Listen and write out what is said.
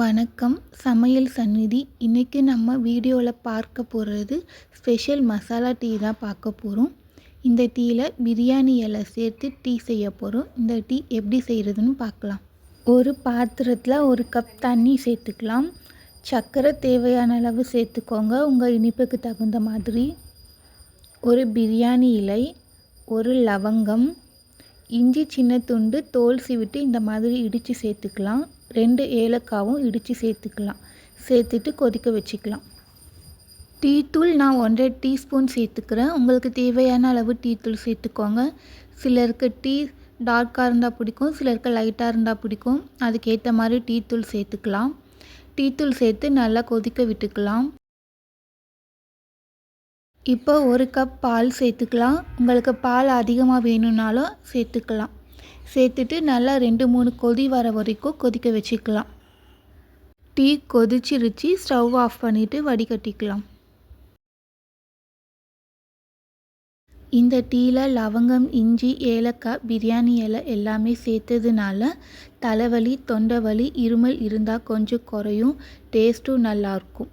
வணக்கம். சமையல் சந்நிதி. இன்றைக்கி நம்ம வீடியோவில் பார்க்க போகிறது ஸ்பெஷல் மசாலா டீ தான் பார்க்க போகிறோம் இந்த டீயில் பிரியாணி இலை சேர்த்து டீ செய்ய போகிறோம் இந்த டீ எப்படி செய்கிறதுன்னு பார்க்கலாம். ஒரு பாத்திரத்தில் ஒரு கப் தண்ணி சேர்த்துக்கலாம். சர்க்கரை தேவையான அளவு சேர்த்துக்கோங்க. உங்கள் இனிப்புக்கு தகுந்த மாதிரி. ஒரு பிரியாணி இலை ஒரு லவங்கம் இஞ்சி சின்ன துண்டு தோல் சீவிட்டு இந்த மாதிரி இடித்து சேர்த்துக்கலாம். ரெண்டு ஏலக்காவும் இடித்து சேர்த்துக்கலாம். சேர்த்துட்டு கொதிக்க வச்சுக்கலாம். டீத்தூள் நான் ஒன்றரை டீஸ்பூன் சேர்த்துக்கிறேன். உங்களுக்கு தேவையான அளவு டீத்தூள் சேர்த்துக்கோங்க. சிலருக்கு டீ டார்க்காக இருந்தால் பிடிக்கும் சிலருக்கு லைட்டாக இருந்தால் பிடிக்கும். அதுக்கேற்ற மாதிரி டீத்தூள் சேர்த்துக்கலாம். டீத்தூள் சேர்த்து நல்லா கொதிக்க விட்டுக்கலாம். இப்போ ஒரு கப் பால் சேர்த்துக்கலாம். உங்களுக்கு பால் அதிகமாக வேணும்னாலும் சேர்த்துக்கலாம். சேர்த்துட்டு நல்லா ரெண்டு மூணு கொதி வர வரைக்கும் கொதிக்க வச்சுக்கலாம். டீ கொதிச்சிருச்சு. ஸ்டவ் ஆஃப் பண்ணிவிட்டு வடிகட்டிக்கலாம். இந்த டீயில் லவங்கம் இஞ்சி ஏலக்காய் பிரியாணி இலை எல்லாமே சேர்த்ததுனால தலைவலி தொண்டை வலி இருமல் இருந்தால் கொஞ்சம் குறையும். டேஸ்ட்டும் நல்லாயிருக்கும்